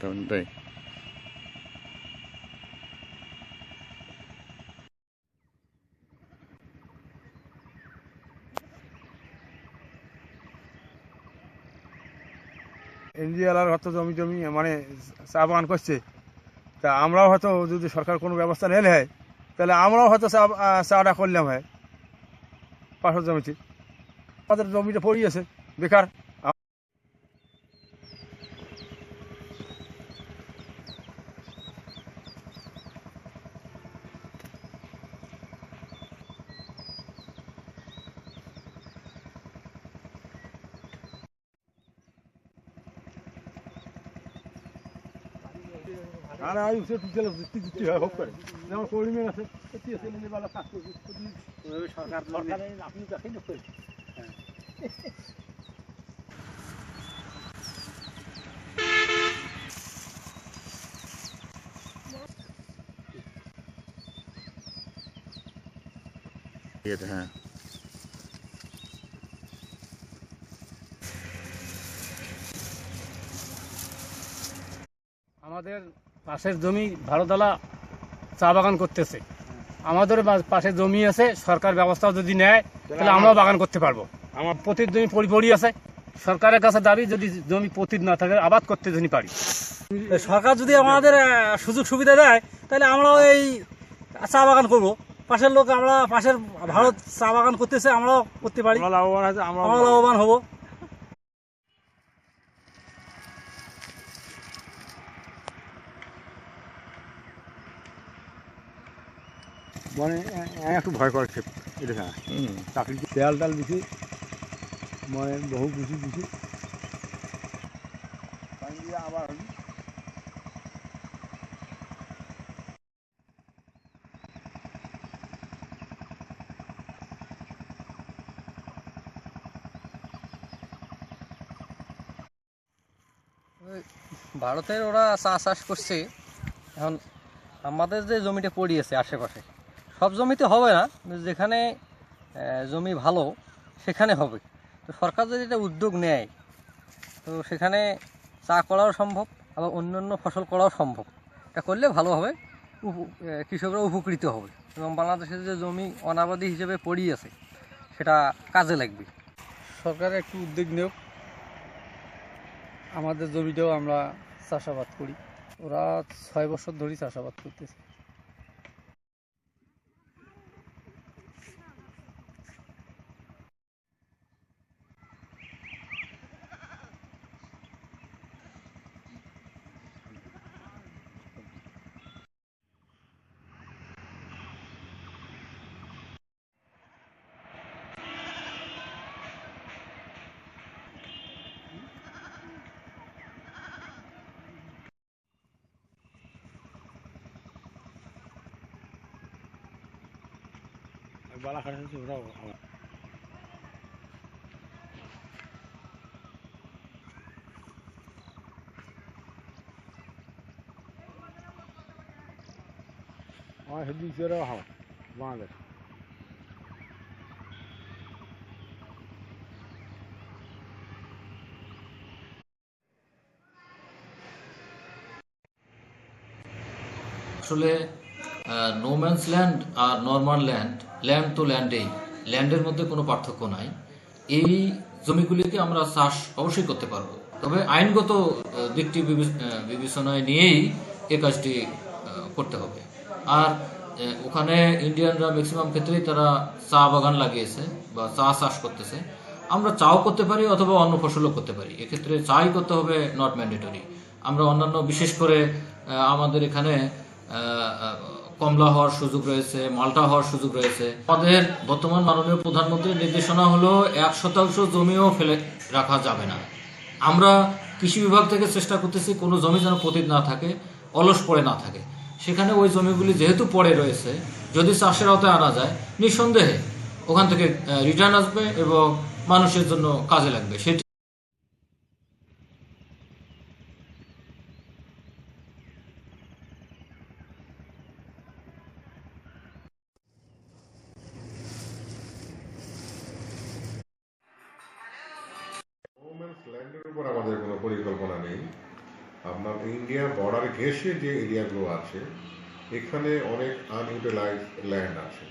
তেমন তাই। হয়তো জমি জমি মানে চা বাগান করছে। তা আমরাও হয়তো যদি সরকার কোনো ব্যবস্থা নিলে হয় তাহলে আমরাও হয়তো চা আহ, চাটা করলাম হয়। পাশের জমিতে। আমাদের জমিটা পড়িয়েছে বেকার। আর আই সে তুলে দিতে দিতে হয় হোক করে। যেমন কর্মী আছে এটি আছে বেলা কাজ করছে সরকার সরকারে আপনি দেখেন না করে। হ্যাঁ। আমাদের পাশের জমি ভারতলা চা বাগান করতেছে। আমাদের পাশে জমি আছে সরকার ব্যবস্থা যদি নেয় তাহলে আমরাও বাগান করতে পারব। আমার পতির জমি পড়ি পড়ি আছে। সরকারের কাছে দাবি যদি জমি পতির না থাকে আবাদ করতে যদি পারি। সরকার যদি আমাদের সুযোগ সুবিধা দেয় তাহলে আমরাও এই চা বাগান করব। পাশের লোক আমরা পাশের ভারত চা বাগান করতেছে আমরাও করতে পারি। আমরা লাভবান আছে আমরা আমরা লাভবান হব। মানে একটু ভয় করে এটা হ্যাঁ হুম। চাকরি তেল টাল দিছি। মানে বহু কিছু দিছি। আবার হলি। ভারতের ওরা চা চাষ করছে। এখন আমাদের যে জমিটা পড়িয়েছে আশেপাশে সব জমিতে হবে না যেখানে জমি ভালো, সেখানে হবে। তো সরকার যদি এটা উদ্যোগ নেয়, তো সেখানে চা করাও সম্ভব, আবার অন্যান্য ফসল করাও সম্ভব। এটা করলে ভালো হবে কৃষকরা উপকৃত হবে। এবং বাংলাদেশের যে জমি অনাবাদী হিসেবে পড়িয়ে আছে, সেটা কাজে লাগবে। সরকার একটু উদ্যোগ নেওক আমাদের জমিতেও আমরা চাষাবাদ করি। ওরা ছয় বছর ধরেই চাষাবাদ করতেছে। বালাঘাট হচ্ছে ওরাও আমার আমার হেদিক ওরাও হাওয়া বাংলাদেশ আসলে নো ম্যানস ল্যান্ড আর নর্মাল ল্যান্ড ল্যান্ড তো ল্যান্ডেই ল্যান্ডের মধ্যে কোনো পার্থক্য নাই। এই জমিগুলিকে আমরা চাষ অবশ্যই করতে পারব। তবে আইনগত দিকটি বিবেচ- বিবেচনায় নিয়েই এ কাজটি করতে হবে। আর ওখানে ইন্ডিয়ানরা ম্যাক্সিমাম ক্ষেত্রেই তারা চা বাগান লাগিয়েছে বা চা চাষ করতেছে। আমরা চাও করতে পারি অথবা অন্য ফসলও করতে পারি। এক্ষেত্রে চাই করতে হবে নট ম্যান্ডেটরি আমরা অন্যান্য, বিশেষ করে আমাদের এখানে কমলা হওয়ার সুযোগ রয়েছে, মালটা হওয়ার সুযোগ রয়েছে। আমাদের বর্তমান মাননীয় প্রধানমন্ত্রীর নির্দেশনা হলো, এক শতাংশ জমিও ফেলে রাখা যাবে না। আমরা কৃষি বিভাগ থেকে চেষ্টা করতেছি, কোনো জমি যেন পতিত না থাকে, অলস পড়ে না থাকে। সেখানে ওই জমিগুলি যেহেতু পড়ে রয়েছে, যদি চাষের আওতায় আনা যায়, নিঃসন্দেহে ওখান থেকে রিটার্ন আসবে এবং মানুষের জন্য কাজে লাগবে। সেটি ওমেন্স ল্যান্ডের উপর আমাদের কোনো আপনার ইন্ডিয়ার বর্ডার ঘেঁষে যে এরিয়াগুলো আছে, এখানে অনেক আনইউটিলাইজ ল্যান্ড আছে,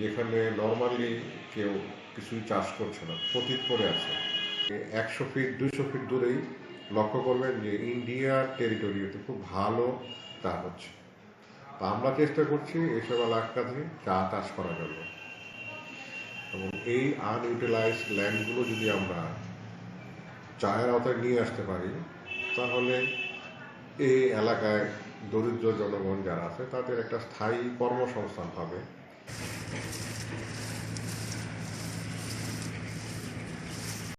যেখানে নর্মালি কেউ কিছুই চাষ করছে না, পতিত পড়ে আছে। একশো ফিট দুশো ফিট দূরেই লক্ষ্য করবেন যে ইন্ডিয়ার টেরিটরিতে খুব ভালো চা হচ্ছে। তা আমরা চেষ্টা করছি এসব এলাকাতে চা চাষ করার জন্য এবং এই আনইউটিলাইজ ল্যান্ডগুলো যদি আমরা চায়ের আওতায় নিয়ে আসতে পারি তাহলে এই এলাকায় দরিদ্র জনগণ যারা আছে তাদের একটা স্থায়ী কর্মসংস্থান হবে।